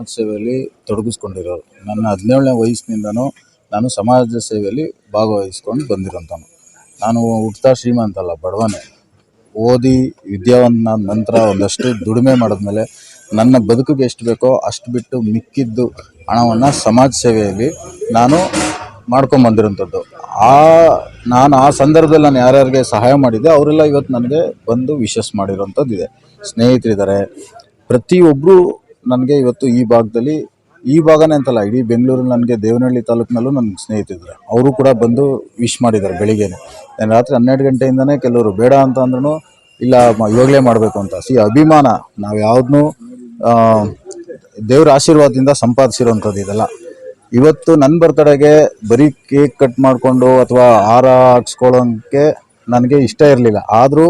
ಸಮಾಜ ಸೇವೆಯಲ್ಲಿ ತೊಡಗಿಸ್ಕೊಂಡಿರೋರು. ನನ್ನ ಹದಿನೇಳನೇ ವಯಸ್ಸಿನಿಂದನೂ ನಾನು ಸಮಾಜ ಸೇವೆಯಲ್ಲಿ ಭಾಗವಹಿಸ್ಕೊಂಡು ಬಂದಿರೋಂಥವ್ನು. ನಾನು ಹುಟ್ತಾ ಶ್ರೀಮಂತ ಅಲ್ಲ ಬಡವನೇ. ಓದಿ ವಿದ್ಯಾವಂತನ ನಂತರ ಒಂದಷ್ಟು ದುಡಿಮೆ ಮಾಡಿದ್ಮೇಲೆ ನನ್ನ ಬದುಕಿಗೆ ಎಷ್ಟು ಬೇಕೋ ಅಷ್ಟು ಬಿಟ್ಟು ಮಿಕ್ಕಿದ್ದು ಹಣವನ್ನು ಸಮಾಜ ಸೇವೆಯಲ್ಲಿ ನಾನು ಮಾಡ್ಕೊಂಬಂದಿರೋಂಥದ್ದು ಆ ನಾನು ಆ ಸಂದರ್ಭದಲ್ಲಿ ನಾನು ಯಾರ್ಯಾರಿಗೆ ಸಹಾಯ ಮಾಡಿದ್ದೆ, ಅವರೆಲ್ಲ ಇವತ್ತು ನನಗೆ ಬಂದು ವಿಶಸ್ ಮಾಡಿರೋಂಥದ್ದು ಇದೆ ಸ್ನೇಹಿತರಿದ್ದಾರೆ. ಪ್ರತಿಯೊಬ್ಬರು ನನಗೆ ಇವತ್ತು ಈ ಭಾಗದಲ್ಲಿ, ಈ ಭಾಗನೇ ಅಂತಲ್ಲ, ಇಡೀ ಬೆಂಗಳೂರು ನನಗೆ ದೇವನಹಳ್ಳಿ ತಾಲೂಕಿನಲ್ಲೂ ನನ್ನ ಸ್ನೇಹಿತಿದ್ರು. ಅವರು ಕೂಡ ಬಂದು ವಿಶ್ ಮಾಡಿದ್ದಾರೆ ಬೆಳಿಗ್ಗೆನೆ. ರಾತ್ರಿ ಹನ್ನೆರಡು ಗಂಟೆಯಿಂದನೇ ಕೆಲವರು ಬೇಡ ಅಂತ ಅಂದ್ರೂ ಇಲ್ಲ ಇವಾಗಲೇ ಮಾಡಬೇಕು ಅಂತ. ಸಿ, ಅಭಿಮಾನ. ನಾವು ಯಾವುದನ್ನೂ ದೇವ್ರ ಆಶೀರ್ವಾದದಿಂದ ಸಂಪಾದಿಸಿರೋವಂಥದ್ದು ಇದೆಲ್ಲ. ಇವತ್ತು ನನ್ನ ಬರ್ತಡೆಗೆ ಬರೀ ಕೇಕ್ ಕಟ್ ಮಾಡಿಕೊಂಡು ಅಥವಾ ಹಾರ ಹಾಕ್ಸ್ಕೊಳ್ಳೋಕ್ಕೆ ನನಗೆ ಇಷ್ಟ ಇರಲಿಲ್ಲ. ಆದರೂ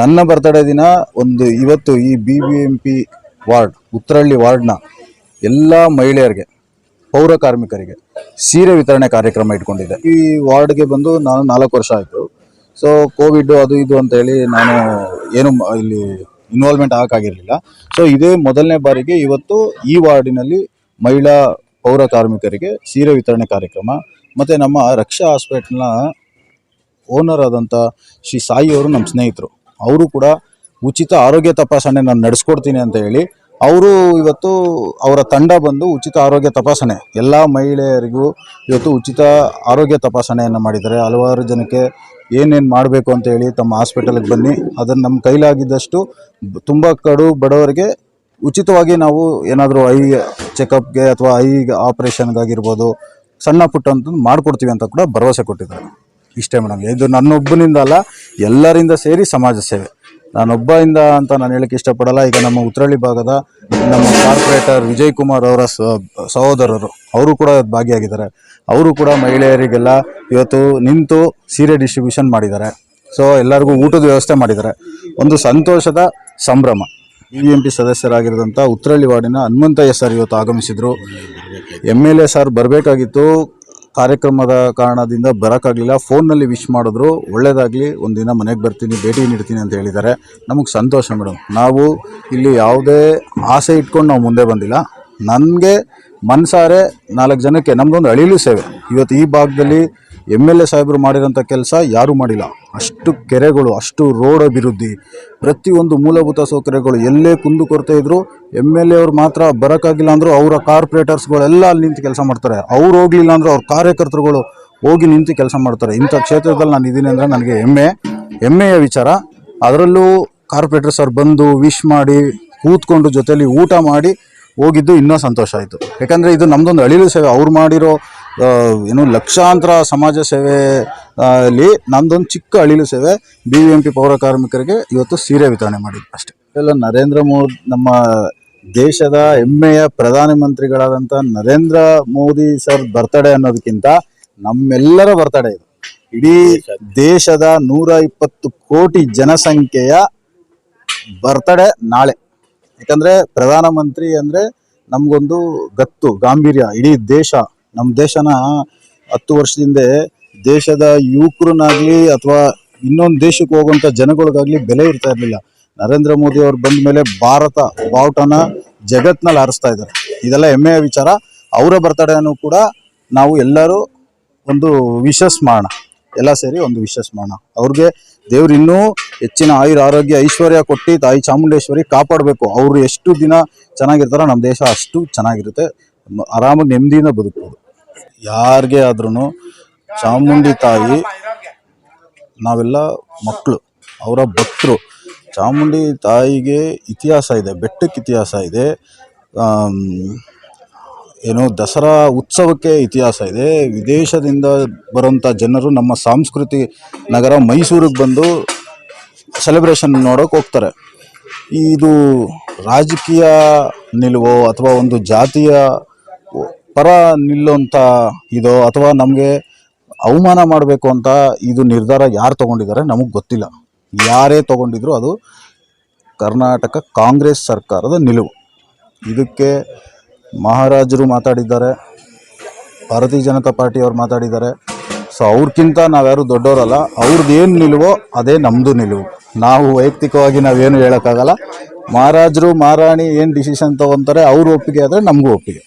ನನ್ನ ಬರ್ತಡೇ ದಿನ ಒಂದು, ಇವತ್ತು ಈ B B M P ward Uttarahalli ವಾರ್ಡ್ನ ಎಲ್ಲ ಮಹಿಳೆಯರಿಗೆ, ಪೌರ ಕಾರ್ಮಿಕರಿಗೆ ಸೀರೆ ವಿತರಣೆ ಕಾರ್ಯಕ್ರಮ ಇಟ್ಕೊಂಡಿದ್ದೆ ಈ ವಾರ್ಡ್ಗೆ ಬಂದು ನಾನು ನಾಲ್ಕು ವರ್ಷ ಆಯಿತು. ಸೊ ಕೋವಿಡ್ ಅದು ಇದು ಅಂತ ಹೇಳಿ ನಾನು ಏನು ಇಲ್ಲಿ ಇನ್ವಾಲ್ವ್ಮೆಂಟ್ ಆಗಕ್ಕಾಗಿರಲಿಲ್ಲ. ಸೊ ಇದೇ ಮೊದಲನೇ ಬಾರಿಗೆ ಇವತ್ತು ಈ ವಾರ್ಡಿನಲ್ಲಿ ಮಹಿಳಾ ಪೌರ ಕಾರ್ಮಿಕರಿಗೆ ಸೀರೆ ವಿತರಣೆ ಕಾರ್ಯಕ್ರಮ, ಮತ್ತು ನಮ್ಮ ರಕ್ಷಾ ಹಾಸ್ಪಿಟ್ಲ್ನ ಓನರ್ ಆದಂಥ ಶ್ರೀ ಸಾಯಿ ಅವರು ನಮ್ಮ ಸ್ನೇಹಿತರು. ಅವರು ಕೂಡ ಉಚಿತ ಆರೋಗ್ಯ ತಪಾಸಣೆ ನಾನು ನಡೆಸ್ಕೊಡ್ತೀನಿ ಅಂತ ಹೇಳಿ, ಅವರು ಇವತ್ತು ಅವರ ತಂಡ ಬಂದು ಉಚಿತ ಆರೋಗ್ಯ ತಪಾಸಣೆ, ಎಲ್ಲ ಮಹಿಳೆಯರಿಗೂ ಇವತ್ತು ಉಚಿತ ಆರೋಗ್ಯ ತಪಾಸಣೆಯನ್ನು ಮಾಡಿದ್ದಾರೆ. ಹಲವಾರು ಜನಕ್ಕೆ ಏನೇನು ಮಾಡಬೇಕು ಅಂತ ಹೇಳಿ ತಮ್ಮ ಹಾಸ್ಪಿಟಲ್ಗೆ ಬನ್ನಿ. ಅದನ್ನು ನಮ್ಮ ಕೈಲಾಗಿದ್ದಷ್ಟು ತುಂಬ ಕಡು ಬಡವರಿಗೆ ಉಚಿತವಾಗಿ ನಾವು ಏನಾದರೂ ಐ ಚೆಕಪ್ಗೆ ಅಥವಾ ಐ ಆಪ್ರೇಷನ್ಗಾಗಿರ್ಬೋದು, ಸಣ್ಣ ಪುಟ್ಟ ಅಂತ ಮಾಡಿಕೊಡ್ತೀವಿ ಅಂತ ಕೂಡ ಭರವಸೆ ಕೊಟ್ಟಿದ್ದಾರೆ. ಇಷ್ಟೇ ಮೇಡಮ್ ಇದು ನನ್ನೊಬ್ಬನಿಂದ ಅಲ್ಲ, ಎಲ್ಲರಿಂದ ಸೇರಿ ಸಮಾಜ ಸೇವೆ. ನಾನೊಬ್ಬಯಿಂದ ಅಂತ ನಾನು ಹೇಳಕ್ಕೆ ಇಷ್ಟಪಡಲ್ಲ. ಈಗ ನಮ್ಮ ಉತ್ತರಳ್ಳಿ ಭಾಗದ ನಮ್ಮ ಕಾರ್ಪೊರೇಟರ್ ವಿಜಯ್ ಕುಮಾರ್ ಅವರ ಸಹೋದರರು, ಅವರು ಕೂಡ ಭಾಗಿಯಾಗಿದ್ದಾರೆ. ಅವರು ಕೂಡ ಮಹಿಳೆಯರಿಗೆಲ್ಲ ಇವತ್ತು ನಿಂತು ಸೀರೆ ಡಿಸ್ಟ್ರಿಬ್ಯೂಷನ್ ಮಾಡಿದ್ದಾರೆ. ಸೊ ಎಲ್ಲರಿಗೂ ಊಟದ ವ್ಯವಸ್ಥೆ ಮಾಡಿದ್ದಾರೆ. ಒಂದು ಸಂತೋಷದ ಸಂಭ್ರಮ. ಬಿ ಎಂ ಪಿ ಸದಸ್ಯರಾಗಿರೋದಂಥ ಉತ್ತರಳ್ಳಿ ವಾರ್ಡಿನ ಹನುಮಂತಯ್ಯ ಸರ್ ಇವತ್ತು ಆಗಮಿಸಿದರು. ಎಂ ಎಲ್ ಎ ಸರ್ ಬರಬೇಕಾಗಿತ್ತು. ಕಾರ್ಯಕ್ರಮದ ಕಾರಣದಿಂದ ಬರೋಕ್ಕಾಗಲಿಲ್ಲ ಫೋನ್ನಲ್ಲಿ ವಿಶ್ ಮಾಡಿದ್ರು. ಒಳ್ಳೇದಾಗಲಿ, ಒಂದಿನ ಮನೆಗೆ ಬರ್ತೀನಿ, ಭೇಟಿ ನೀಡ್ತೀನಿ ಅಂತ ಹೇಳಿದ್ದಾರೆ. ನಮಗೆ ಸಂತೋಷ ಮೇಡಮ್ ನಾವು ಇಲ್ಲಿ ಯಾವುದೇ ಆಸೆ ಇಟ್ಕೊಂಡು ನಾವು ಮುಂದೆ ಬಂದಿಲ್ಲ. ನನಗೆ ಮನಸಾರೆ ನಾಲ್ಕು ಜನಕ್ಕೆ ನಮ್ಮದೊಂದು ಅಳಿಲು ಸೇವೆ. ಇವತ್ತು ಈ ಭಾಗದಲ್ಲಿ ಎಂ ಎಲ್ ಎ ಸಾಹೇಬರು ಮಾಡಿರೋಂಥ ಕೆಲಸ ಯಾರೂ ಮಾಡಿಲ್ಲ. ಅಷ್ಟು ಕೆರೆಗಳು, ಅಷ್ಟು ರೋಡ್ ಅಭಿವೃದ್ಧಿ. ಪ್ರತಿಯೊಂದು ಮೂಲಭೂತ ಸೌಕರ್ಯಗಳು ಎಲ್ಲೇ ಕುಂದು ಕೊರತೆ ಇದ್ರು ಎಂ ಎಲ್ ಎ ಅವ್ರು ಮಾತ್ರ ಬರೋಕ್ಕಾಗಿಲ್ಲ ಅಂದರೂ ಅವರ ಕಾರ್ಪೊರೇಟರ್ಸ್ಗಳೆಲ್ಲ ಅಲ್ಲಿ ನಿಂತು ಕೆಲಸ ಮಾಡ್ತಾರೆ. ಅವ್ರು ಹೋಗ್ಲಿಲ್ಲ ಅಂದ್ರೆ ಅವ್ರ ಕಾರ್ಯಕರ್ತರುಗಳು ಹೋಗಿ ನಿಂತು ಕೆಲಸ ಮಾಡ್ತಾರೆ. ಇಂಥ ಕ್ಷೇತ್ರದಲ್ಲಿ ನಾನು ಇದ್ದೀನಿ ಅಂದರೆ ನನಗೆ ಹೆಮ್ಮೆ ಹೆಮ್ಮೆಯ ವಿಚಾರ. ಅದರಲ್ಲೂ ಕಾರ್ಪೊರೇಟರ್ ಸರ್ ಬಂದು ವಿಶ್ ಮಾಡಿ, ಕೂತ್ಕೊಂಡು ಜೊತೆಯಲ್ಲಿ ಊಟ ಮಾಡಿ ಹೋಗಿದ್ದು ಇನ್ನೂ ಸಂತೋಷ ಆಯಿತು. ಯಾಕಂದರೆ ಇದು ನಮ್ಮದೊಂದು ಅಳಿಲು ಸೇವೆ. ಅವ್ರು ಮಾಡಿರೋ ಏನು ಲಕ್ಷಾಂತರ ಸಮಾಜ ಸೇವೆ ಅಲ್ಲಿ ನಮ್ದೊಂದು ಚಿಕ್ಕ ಅಳಿಲು ಸೇವೆ ಬಿ ವಿ ಎಂ ಪಿ ಪೌರ ಕಾರ್ಮಿಕರಿಗೆ ಇವತ್ತು ಸೀರೆ ವಿತರಣೆ ಮಾಡಿದ್ವಿ ಅಷ್ಟೇ. ಎಲ್ಲ ನರೇಂದ್ರ ಮೋದಿ, ನಮ್ಮ ದೇಶದ ಹೆಮ್ಮೆಯ ಪ್ರಧಾನಮಂತ್ರಿಗಳಾದಂಥ ನರೇಂದ್ರ ಮೋದಿ ಸರ್ ಬರ್ತಡೇ ಅನ್ನೋದಕ್ಕಿಂತ ನಮ್ಮೆಲ್ಲರ ಬರ್ತಡೇ ಇದು. ಇಡೀ ದೇಶದ ನೂರ ಇಪ್ಪತ್ತು ಕೋಟಿ ಜನಸಂಖ್ಯೆಯ ಬರ್ತಡೇ ನಾಳೆ. ಯಾಕಂದ್ರೆ ಪ್ರಧಾನಮಂತ್ರಿ ಅಂದ್ರೆ ನಮಗೊಂದು ಗತ್ತು, ಗಾಂಭೀರ್ಯ, ಇಡೀ ದೇಶ. ನಮ್ಮ ದೇಶನ ಹತ್ತು ವರ್ಷದಿಂದ ದೇಶದ ಯುವಕರನ್ನಾಗಲಿ ಅಥವಾ ಇನ್ನೊಂದು ದೇಶಕ್ಕೆ ಹೋಗುವಂಥ ಜನಗಳಿಗಾಗಲಿ ಬೆಲೆ ಇರ್ತಾ ಇರಲಿಲ್ಲ. ನರೇಂದ್ರ ಮೋದಿ ಅವ್ರು ಬಂದ ಮೇಲೆ ಭಾರತ ಬಾವುಟನ ಜಗತ್ನಲ್ಲಿ ಹಾರಿಸ್ತಾ ಇದ್ದಾರೆ. ಇದೆಲ್ಲ ಹೆಮ್ಮೆಯ ವಿಚಾರ. ಅವರ ಬರ್ತಡೆಯನ್ನು ಕೂಡ ನಾವು ಎಲ್ಲರೂ ಒಂದು ವಿಶಸ್ ಮಾಡೋಣ ಎಲ್ಲ ಸೇರಿ ಒಂದು ವಿಶಸ್ ಮಾಡೋಣ ಅವ್ರಿಗೆ ದೇವ್ರು ಇನ್ನೂ ಹೆಚ್ಚಿನ ಆಯುರ ಆರೋಗ್ಯ, ಐಶ್ವರ್ಯ ಕೊಟ್ಟು ತಾಯಿ ಚಾಮುಂಡೇಶ್ವರಿ ಕಾಪಾಡಬೇಕು. ಅವರು ಎಷ್ಟು ದಿನ ಚೆನ್ನಾಗಿರ್ತಾರೋ ನಮ್ಮ ದೇಶ ಅಷ್ಟು ಚೆನ್ನಾಗಿರುತ್ತೆ. ಆರಾಮಾಗಿ ನೆಮ್ಮದಿಯಿಂದ ಬದುಕ್ಬೋದು. ಯಾರಿಗೆ ಆದ್ರೂ ಚಾಮುಂಡಿ ತಾಯಿ, ನಾವೆಲ್ಲ ಮಕ್ಕಳು ಅವರ ಭಕ್ತರು. ಚಾಮುಂಡಿ ತಾಯಿಗೆ ಇತಿಹಾಸ ಇದೆ, ಬೆಟ್ಟಕ್ಕೆ ಇತಿಹಾಸ ಇದೆ. ಏನು ದಸರಾ ಉತ್ಸವಕ್ಕೆ ಇತಿಹಾಸ ಇದೆ. ವಿದೇಶದಿಂದ ಬರುವಂಥ ಜನರು ನಮ್ಮ ಸಾಂಸ್ಕೃತಿ ನಗರ ಮೈಸೂರಿಗೆ ಬಂದು ಸೆಲೆಬ್ರೇಷನ್ ನೋಡೋಕೆ ಹೋಗ್ತಾರೆ. ಇದು ರಾಜಕೀಯ ನಿಲುವು ಅಥವಾ ಒಂದು ಜಾತಿಯ ಪರ ನಿಲ್ಲುವಂಥ ಇದೋ ಅಥವಾ ನಮಗೆ ಅವಮಾನ ಮಾಡಬೇಕು ಅಂತ ಇದು ನಿರ್ಧಾರ ಯಾರು ತಗೊಂಡಿದ್ದಾರೆ ನಮಗೆ ಗೊತ್ತಿಲ್ಲ. ಯಾರೇ ತಗೊಂಡಿದ್ರು ಅದು ಕರ್ನಾಟಕ ಕಾಂಗ್ರೆಸ್ ಸರ್ಕಾರದ ನಿಲುವು. ಇದಕ್ಕೆ ಮಹಾರಾಜರು ಮಾತಾಡಿದ್ದಾರೆ, ಭಾರತೀಯ ಜನತಾ ಪಾರ್ಟಿಯವರು ಮಾತಾಡಿದ್ದಾರೆ. ಸೊ ಅವ್ರಕ್ಕಿಂತ ನಾವ್ಯಾರು ದೊಡ್ಡವರಲ್ಲ ಅವ್ರದ್ದು ಏನು ನಿಲುವೋ ಅದೇ ನಮ್ಮದು ನಿಲುವು. ನಾವು ವೈಯಕ್ತಿಕವಾಗಿ ನಾವೇನು ಹೇಳೋಕ್ಕಾಗಲ್ಲ. ಮಹಾರಾಜರು, ಮಹಾರಾಣಿ ಏನು ಡಿಸಿಷನ್ ತೊಗೊತಾರೆ ಅವ್ರ ಒಪ್ಪಿಗೆ ಆದರೆ ನಮಗೂ ಒಪ್ಪಿಗೆ.